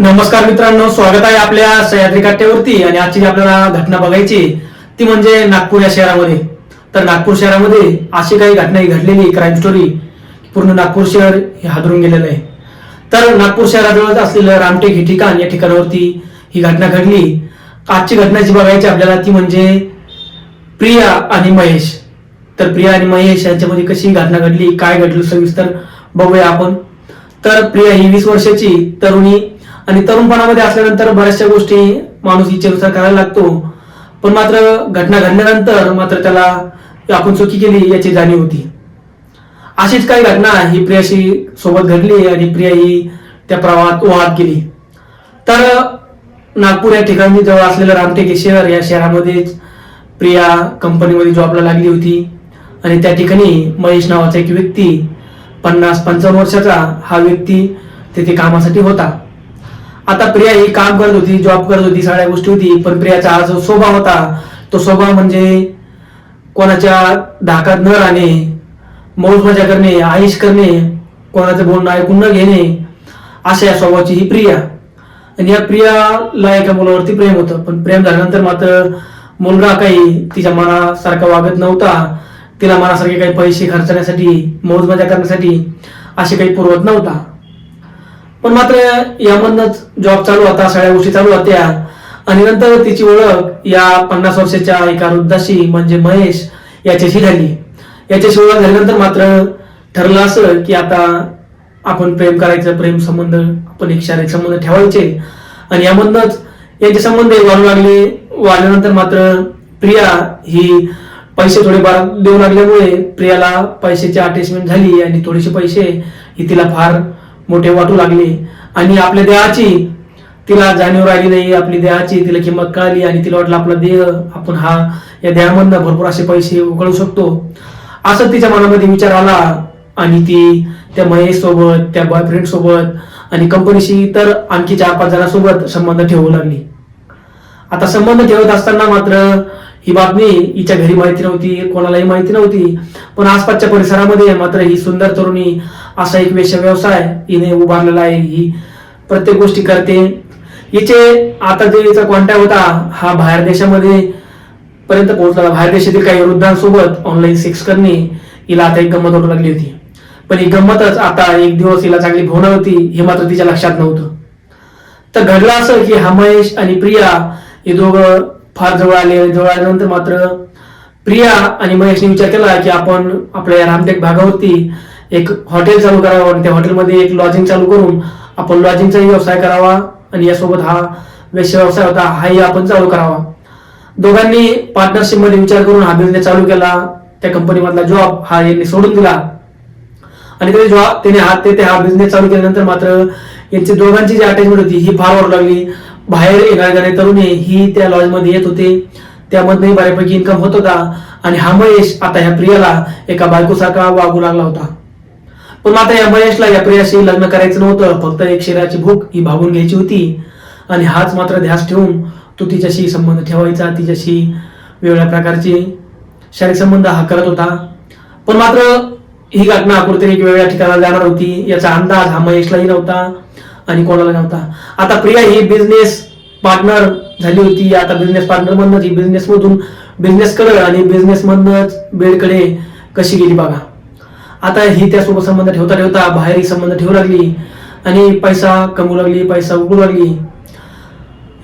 नमस्कार मित्रांनो स्वागत आहे आपल्या सह्याद्री काट्यावरती आणि आजची जी आपल्याला घटना बघायची ती म्हणजे नागपूर या शहरामध्ये. तर नागपूर शहरामध्ये अशी काही घटना घडलेली क्राईम स्टोरी पूर्ण नागपूर शहर हे हादरून गेलेलं आहे. तर नागपूर शहराजवळ असलेलं रामटेक हे ठिकाण या ठिकाणावरती ही घटना घडली. आजची घटना जी बघायची आपल्याला ती म्हणजे प्रिया आणि महेश. तर प्रिया आणि महेश यांच्यामध्ये कशी घटना घडली काय घडलं सविस्तर बघूया आपण. तर प्रिया ही वीस वर्षाची तरुणी आणि तरुणपणामध्ये असल्यानंतर बऱ्याचशा गोष्टी माणूस इच्छेनुसार करायला लागतो. पण मात्र घटना घडल्यानंतर मात्र त्याला आपण चुकी केली याची जाणीव होती. अशीच काही घटना ही प्रियाशी सोबत घडली आणि प्रिया ही त्या प्रवाहात वाहत गेली. तर नागपूर या ठिकाणी जवळ असलेलं रामटेके शहर या शहरामध्येच प्रिया कंपनीमध्ये जॉबला लागली होती. आणि त्या ठिकाणी महेश नावाचा एक व्यक्ती पन्नास पंचावन्न वर्षाचा हा व्यक्ती तिथे कामासाठी होता. आता प्रिया ही काम करत होती जॉब करत होती सगळ्या गोष्टी होती पण प्रियाचा हा जो स्वभाव होता तो स्वभाव म्हणजे कोणाच्या धाकात न राहणे मौज मजा करणे आईश करणे कोणाचं बोलणं ऐकून न घेणे अशा या स्वभावाची ही प्रिया. आणि या प्रियाला एका मुलावरती प्रेम होतं पण प्रेम झाल्यानंतर मात्र मुलगा काही तिच्या मनासारखा वागत नव्हता. तिला मनासारखे काही पैसे खर्चण्यासाठी मौज मजा करण्यासाठी असे काही पुरवत नव्हता. पण मात्र यामधनच जॉब चालू होता सगळ्या गोष्टी चालू होत्या. आणि नंतर तिची ओळख या पन्नास वर्षाच्या एका वृद्धाशी म्हणजे महेश याच्याशी झाली. याच्याशी ओळख झाल्यानंतर मात्र ठरलं असं की आता आपण प्रेम करायचं प्रेम संबंध आपण एक शारीरिक संबंध ठेवायचे. आणि यामधनच यांचे संबंध वाढू लागले. वाढल्यानंतर मात्र प्रिया ही पैसे थोडेफार देऊ लागल्यामुळे प्रियाला पैशाची अटॅचमेंट झाली आणि थोडेसे पैसे ही तिला फार मोठे वाटू लागले. आणि आपल्या देहाची तिला जाणीव राहिली नाही. आपली देहाची तिला किंमत कळाली आणि तिला वाटलं आपला देह आपण हा या देहामधनं भरपूर असे पैसे उकळू शकतो. असं तिच्या मनामध्ये विचार आला आणि ती त्या महेश सोबत त्या बॉयफ्रेंड सोबत आणि कंपनीशी तर आणखी चार पाच जणांसोबत संबंध ठेवू लागली. आता संबंध ठेवत असताना मात्र ही बातमी हिच्या घरी माहिती नव्हती कोणालाही माहिती नव्हती. पण आसपासच्या परिसरामध्ये मात्र ही सुंदर तरुणी असा एक वेश्या व्यवसाय हिने उभारलेला आहे. ही प्रत्येक गोष्टी करते. हिचे आता जे हिचा कॉन्टॅक्ट होता हा बाहेर देशामध्ये पर्यंत पोहोचला. बाहेर देशातील काही वृद्धांसोबत ऑनलाईन सेक्स करणे हिला आता एक गंमत वाटू लागली होती. पण ही गंमतच आता एक दिवस हिला चांगली भावना होती हे मात्र तिच्या लक्षात नव्हतं. तर घडलं असं की हा महेश आणि प्रिया हे दोघं फार जवळ आले. जवळ आल्यानंतर मात्र प्रिया आणि महेशने विचार केला की आपण आपल्या रामटेक भागावरती एक हॉटेल चालू करावं आणि त्या हॉटेलमध्ये एक लॉजिंग चालू करून आपण लॉजिंगचाही व्यवसाय करावा आणि यासोबत हा वेश्य व्यवसाय होता हाही आपण चालू करावा. दोघांनी पार्टनरशिपमध्ये विचार करून हा बिझनेस चालू केला. त्या कंपनीमधला जॉब हा यांनी सोडून दिला. आणि त्याने जॉब त्याने हा ते हा बिझनेस चालू केल्यानंतर मात्र यांची दोघांची जी अटॅचमेंट होती ही फार वाढू लागली. बाहेर येणारे तरुणी ही त्या लॉजमध्ये येत होते. त्यामधनही बऱ्यापैकी इन्कम होत होता. आणि हा महेश आता ह्या प्रियाला एका बायकोसारखा वागू लागला होता. पण मात्र या महेशला या प्रियाशी लग्न करायचं नव्हतं. फक्त एक शरीराची भूक ही भागून घ्यायची होती. आणि हाच मात्र ध्यास ठेवून तो तिच्याशी संबंध ठेवायचा. तिच्याशी वेगळ्या प्रकारचे शारीरिक संबंध हा करत होता. पण मात्र ही घटना कुठेतरी एक वेगळ्या ठिकाणाला जाणार होती. याचा अंदाज हा महेशलाही नव्हता आणि कोणाला नव्हता. आता प्रिया ही बिझनेस पार्टनर झाली होती. आता बिझनेस पार्टनर मधनच ही बिझनेस मधून बिझनेस कडे आणि बिझनेस मधनच बेडकडे कशी गेली बघा. आता ही त्यासोबत संबंध ठेवता ठेवता बाहेरही संबंध ठेवू लागली आणि पैसा कमवू लागली पैसा उकळू लागली.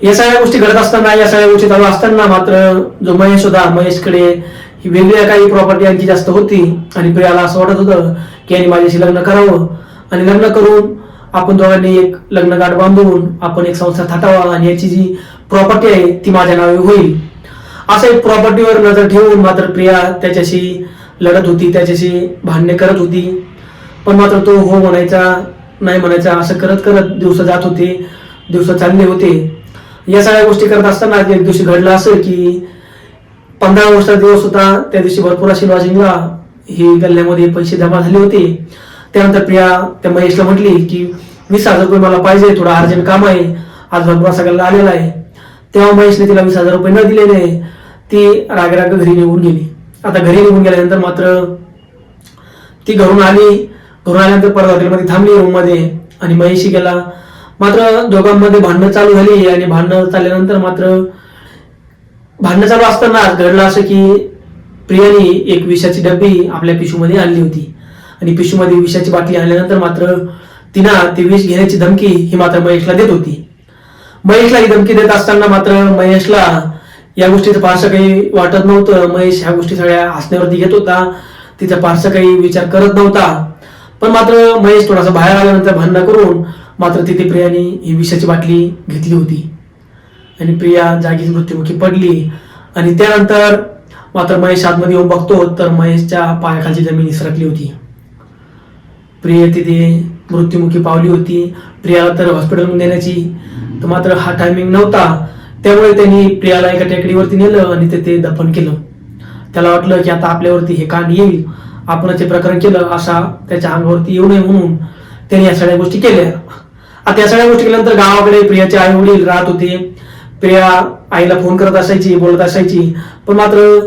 या सगळ्या गोष्टी घडत असताना या सगळ्या गोष्टी चालू असताना मात्र जो महेश होता महेशकडे ही वेगळ्या काही प्रॉपर्टी यांची जास्त होती आणि प्रियाला असं वाटत होतं की यांनी माझ्याशी लग्न करावं. आणि लग्न करून आपण दोघांनी एक लग्न गाठ बांधून आपण एक संसार थाटावा आणि याची जी प्रॉपर्टी आहे ती माझ्या नावे होईल. असं एक प्रॉपर्टीवर नजर ठेवून मात्र प्रिया त्याच्याशी लढत होती त्याच्याशी भांडणे करत होती. पण मात्र तो हो म्हणायचा नाही म्हणायचा असं करत करत दिवस जात होते दिवस चालले होते. या सगळ्या गोष्टी करत असताना एक दिवशी घडलं असं की पंधरा वर्षाचा दिवस होता त्या दिवशी भरपूर अशी लॉजिंगला हे गल्ल्यामध्ये पैसे जमा झाले होते. त्यानंतर प्रिया त्या महेशला म्हटली की वीस हजार रुपये मला पाहिजे थोडं अर्जंट काम आहे. आज भरपूर असा गल्ला आलेला आहे. तेव्हा महेशने तिला वीस हजार रुपये न दिलेले ती रागराग घरी निघून गेली. आता घरी निघून गेल्यानंतर मात्र ती घरून आली. घरून आल्यानंतर परत हॉटेलमध्ये थांबली रूममध्ये आणि महेशी गेला. मात्र दोघांमध्ये भांडणं चालू झाली आणि भांडणं चालल्यानंतर मात्र भांडणं चालू असताना घडलं असं की प्रियाने एक विषाची डब्बी आपल्या पिशूमध्ये आणली होती. आणि पिशूमध्ये विषाची बाटली आणल्यानंतर मात्र तिनं ती विष घेण्याची धमकी ही मात्र महेशला देत होती. महेशला ही धमकी देत असताना मात्र महेशला या गोष्टीचं फारसं काही वाटत नव्हतं. महेश ह्या गोष्टी सगळ्या हसण्यावरती घेत होता. तिचा फारसं काही विचार करत नव्हता. पण मात्र महेश थोडासा बाहेर आल्यानंतर भांडणं करून मात्र तिथे प्रियाने ही विषाची बाटली घेतली होती. आणि प्रिया जागीच मृत्युमुखी पडली. आणि त्यानंतर मात्र महेश आतमध्ये येऊन बघतो तर महेशच्या पायाखालची जमीन इसरकली होती. प्रिया तिथे मृत्युमुखी पावली होती. प्रियाला तर हॉस्पिटलमध्ये नेण्याची तर मात्र हा टायमिंग नव्हता. त्यामुळे त्यांनी प्रियाला एका टेकडीवरती नेलं आणि तिथे दफन केलं. त्याला वाटलं की आता आपल्यावरती हे कांड येईल. आपण ते प्रकरण केलं असा त्याच्या अंगावरती येऊ नये म्हणून त्यांनी या सगळ्या गोष्टी केल्या. आता या सगळ्या गोष्टी केल्यानंतर गावाकडे प्रियाचे आई वडील राहत होते. प्रिया आईला फोन करत असायची बोलत असायची. पण मात्र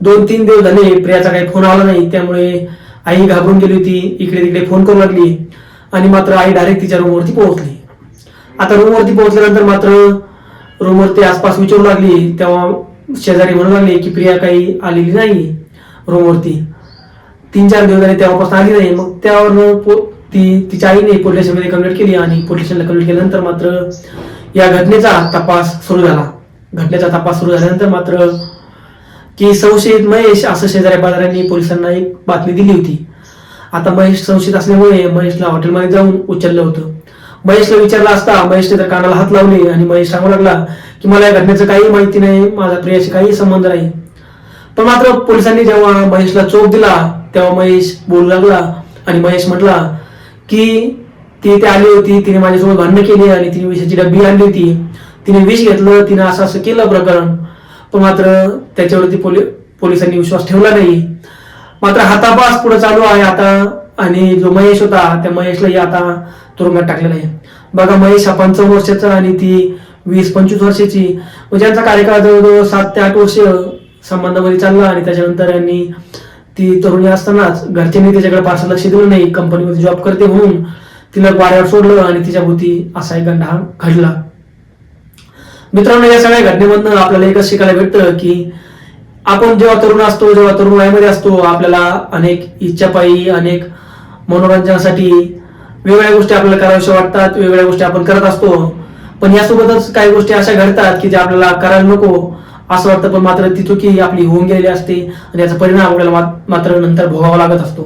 दोन तीन दिवस झाले प्रियाचा काही फोन आला नाही. त्यामुळे आई घाबरून गेली होती. इकडे तिकडे फोन करू लागली. आणि मात्र आई डायरेक्ट तिच्या रूमवरती पोहोचली. आता रूमवरती पोहोचल्यानंतर मात्र रूमवरती आसपास विचारू लागली तेव्हा शेजारी म्हणू लागले की प्रिया काही आलेली नाही रूमवरती तीन चार दिवस झाले तेव्हापासून आली नाही. मग त्यावरनं पो- ती तिच्या आईने पोलीस स्टेशनमध्ये कंप्लेंट केली आणि पोलीस स्टेशनला कंप्लेंट केल्यानंतर मात्र या घटनेचा तपास सुरू झाला. घटनेचा तपास सुरू झाल्यानंतर मात्र की संशयित महेश असं शेजाऱ्या बाजारांनी पोलिसांना एक बातमी दिली होती. आता महेश संशयित असल्यामुळे महेशला हॉटेलमध्ये जाऊन उचललं होतं. महेशला विचारला असता महेशने तर कानाला हात लावले आणि महेश सांगू लागला की मला या घटनेचं काही माहिती नाही माझा प्रियाशी काही संबंध नाही. पण मात्र पोलिसांनी जेव्हा महेशला चोप दिला तेव्हा महेश बोलू लागला आणि महेश म्हटला की ती इथे आली होती तिने माझ्यासोबत भांडणं केली आणि तिने विषाची डब्बी आणली होती. तिने विष घेतलं तिने असं असं केलं प्रकरण. पण मात्र त्याच्यावरती पोलि पोलिसांनी विश्वास ठेवला नाही. मात्र हातापास पुढे चालू आहे आता आणि जो महेश होता त्या महेशलाही आता तुरुंगात टाकलेला आहे. बघा महेश हा पंचावन्न वर्षाचा आणि ती वीस पंचवीस वर्षाची. म्हणजे यांचा कार्यकाळ जवळजवळ सात ते आठ वर्ष संबंधामध्ये चालला आणि त्याच्यानंतर यांनी ती तरुणी असतानाच घरच्यांनी त्याच्याकडे फारसं लक्ष दिलं नाही. कंपनीमध्ये जॉब करते म्हणून तिला वाऱ्यावर सोडलं आणि तिच्या भोवती असा एक गंडा हा घडला. मित्रांनो या सगळ्या घटनेमधनं आपल्याला एकच शिकायला भेटतं की आपण जेव्हा तरुण असतो जेव्हा तरुण वयामध्ये असतो आपल्याला अनेक इच्छापायी अनेक मनोरंजनासाठी वेगवेगळ्या गोष्टी आपल्याला कराव्याशा वाटतात वेगवेगळ्या गोष्टी आपण करत असतो. पण यासोबतच काही गोष्टी अशा घडतात की ज्या आपल्याला करायला नको असं वाटतं पण मात्र ती चुकी आपली होऊन गेलेली असते आणि याचा परिणाम आपल्याला मात्र नंतर भोगावा लागत असतो.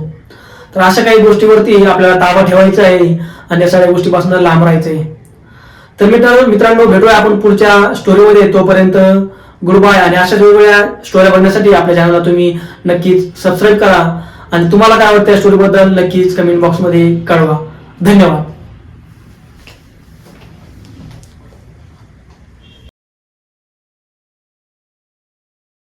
तर अशा काही गोष्टीवरती आपल्याला ताबा ठेवायचा आहे आणि या सगळ्या गोष्टीपासून लांब राहायचं आहे. तर मित्र मित्रांनो भेटूया आपण पुढच्या स्टोरीमध्ये तोपर्यंत गुड बाय आणि अशा वेगवेगळ्या स्टोऱ्या बघण्यासाठी आपल्या चॅनलला तुम्ही नक्कीच सबस्क्राईब करा. आणि तुम्हाला काय वाटतं या स्टोरीबद्दल नक्कीच कमेंट बॉक्समध्ये कळवा. धन्यवाद.